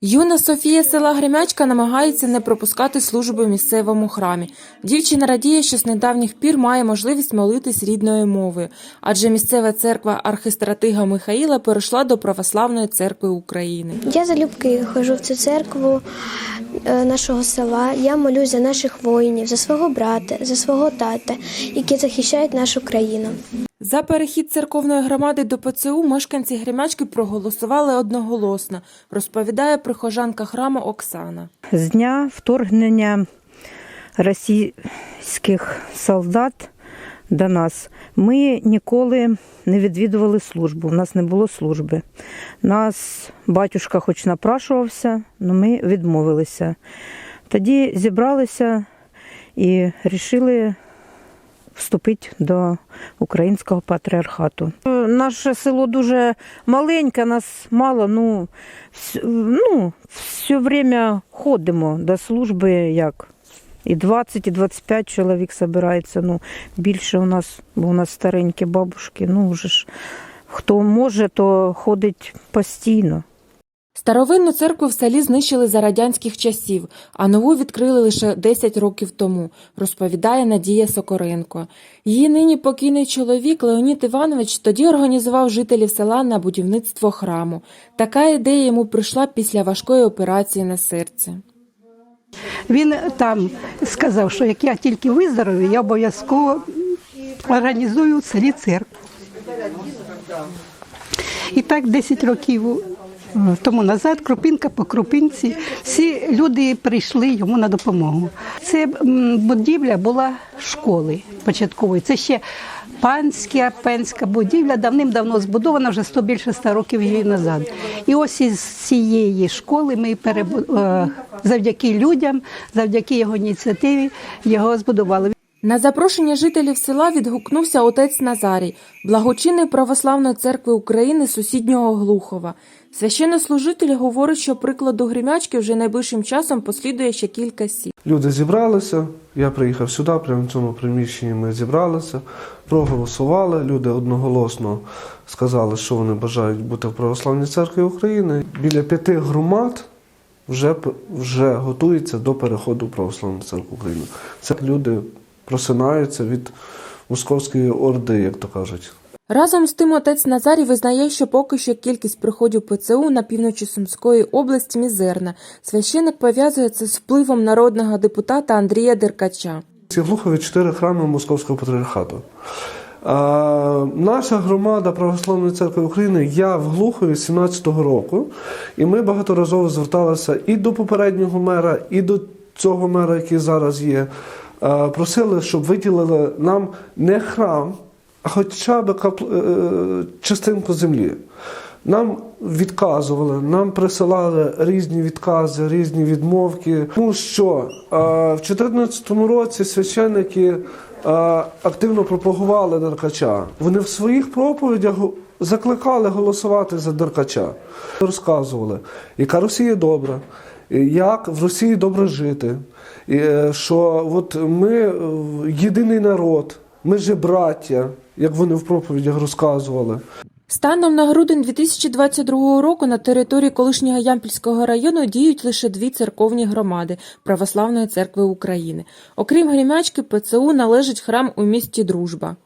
Юна Софія села Гремячка намагається не пропускати службу в місцевому храмі. Дівчина радіє, що з недавніх пір має можливість молитись рідною мовою, адже місцева церква архистратига Михаїла перейшла до Православної церкви України. Я залюбки ходжу в цю церкву е, нашого села. Я молюсь за наших воїнів, за свого брата, за свого тата, які захищають нашу країну. За перехід церковної громади до ПЦУ мешканці Гремячки проголосували одноголосно, розповідає прихожанка храму Оксана. З дня вторгнення російських солдат до нас ми ніколи не відвідували службу. У нас не було служби. Нас батюшка хоч напрашувався, але ми відмовилися. Тоді зібралися і вирішили вступити до українського патріархату. Наше село дуже маленьке, нас мало. Ну, ну все время ходимо до служби як. І 20, і 25 чоловік збирається. Ну, більше у нас, бо у нас старенькі бабушки. Ну, вже ж хто може, то ходить постійно. Старовинну церкву в селі знищили за радянських часів, а нову відкрили лише 10 років тому, розповідає Надія Сокоренко. Її нині покійний чоловік Леонід Іванович тоді організував жителів села на будівництво храму. Така ідея йому прийшла після важкої операції на серці. Він там сказав, що як я тільки виздоровію, я обов'язково організую в селі церкву. І так 10 років тому назад, крупинка по крупинці, всі люди прийшли йому на допомогу. Це будівля була школи початкової. Це ще панська пенська будівля, давним-давно збудована, вже 100 більше 100 років її назад. І ось із цієї школи ми перебу... е, завдяки людям, завдяки його ініціативі його збудували. На запрошення жителів села відгукнувся отець Назарій, благочинний православної церкви України сусіднього Глухова. Священнослужитель говорить, що прикладу гримячки вже найближчим часом послідує ще кілька сіл. Люди зібралися. Я приїхав сюди, прямо в цьому приміщенні ми зібралися, проголосували. Люди одноголосно сказали, що вони бажають бути в Православній церкві України. Біля п'яти громад вже, вже готуються до переходу в Православну церкву України. Це люди просинаються від московської орди, як то кажуть. Разом з тим отець Назарій визнає, що поки що кількість приходів ПЦУ на півночі Сумської області мізерна. Священик пов'язує це з впливом народного депутата Андрія Деркача. Ці Глухові чотири храми Московського патріархату. А, наша громада Православної церкви України, я в Глухові з 17-го року, і ми багаторазово зверталися і до попереднього мера, і до цього мера, який зараз є. А, просили, щоб виділили нам не храм, а хоча б е, частинку землі. Нам відказували, нам присилали різні відкази, різні відмовки. Тому що е, в 2014 році священники е, активно пропагували Деркача. Вони в своїх проповідях закликали голосувати за Деркача. Розказували, яка Росія добра, як в Росії добре жити, е, що от ми е, єдиний народ, ми же браття, як вони в проповідях розказували. Станом на грудень 2022 року на території колишнього Ямпільського району діють лише дві церковні громади Православної церкви України. Окрім Гремячки, ПЦУ належить храм у місті Дружба.